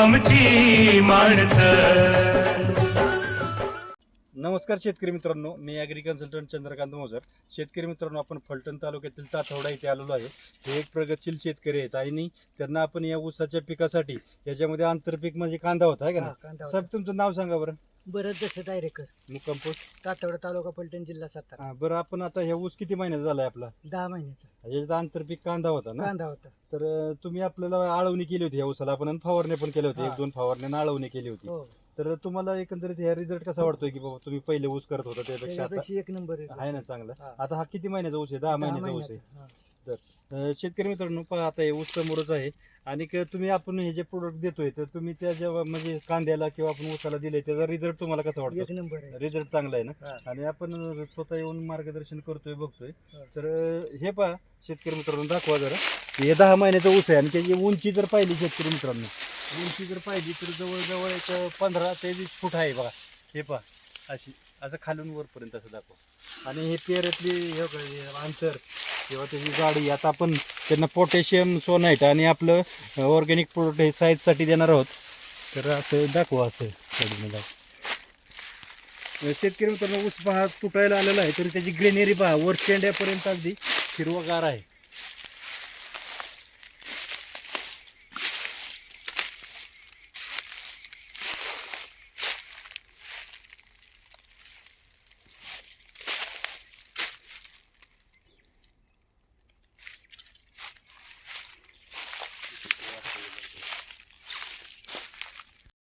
माणसं. नमस्कार शेतकरी मित्रांनो मी ॲग्री कन्सल्टंट चंद्रकांत मोजर शेतकरी मित्रांनो आपण फलटण तालुक्यातील ताथवडा इथे आलेलो आहे. हे एक प्रगतशील शेतकरी आहेत आणि त्यांना आपण या ऊसाच्या पिकासाठी याच्यामध्ये आंतरपीक म्हणजे कांदा होता आहे का ना कांदा होता. साहेब तुमचं नाव सांगा बरं. बरं जसं डायरेक्टर मुक्काम पोस्ट तातवडा तालुका पलटण जिल्हा सातारा. हां बरं आपण आता ह्या ऊस किती महिन्याचा झाला आहे आपला? दहा महिन्याचा. याच्यात आंतरपीक कांदा होता ना? कांदा होता. तर अं, तुम्ही आपल्याला आळवणी केली होती या ऊसाला. आपण आणि फवारणी पण केली होती. हा. एक दोन फवारण्या आळवणी केली होती. हो. तर तुम्हाला एकंदरीत ह्या रिझल्ट कसा वाटतोय की बाबा तुम्ही पहिले ऊस करत होता त्यापेक्षा आता? त्याच्यापेक्षा एक नंबर आहे. आहे ना चांगलं? हा. आता हा किती महिन्याचा ऊस आहे? दहा दहा महिन्याचा ऊस आहे. महिन्याचा. हा. अं, शेतकरी मित्रांनो पहा आता हे ऊस समोरच आहे. आणि क- तुम्ही आपण हे जे प्रोडक्ट देतोय तर तुम्ही त्या जेव्हा म्हणजे कांद्याला किंवा आपण ऊसाला दिले त्याचा रिझल्ट तुम्हाला कसा एक वाटतो नंबर आहे. रिझल्ट चांगला आहे ना. आणि आपण स्वतः येऊन मार्गदर्शन करतोय बघतोय. हा. तर हे पहा शेतकरी मित्रांनो दाखवा जरा. हे दहा महिन्याचा ऊस आहे आणि त्याची उंची जर पाहिली शेतकरी मित्रांनो उंची जर पाहिली तर जवळजवळ एक पंधरा ते वीस फूट आहे बघा. हे पहा अशी असं खालून वरपर्यंत असं दाखवा. आणि हे पेऱ्यातली हे बघा, हे अंतर किंवा त्याची जाडी आता आपण त्यांना पोटॅशियम सोनाईट आणि आपलं ऑर्गॅनिक प्रोडक्ट हे साईजसाठी देणार आहोत. तर असं दाखवा असं शेतकरी मित्रांनो ऊस पहा तुटायला आलेला आहे तरी त्याची ग्रेनरी पहा वर शेंड्यापर्यंत अगदी हिरवागार आहे.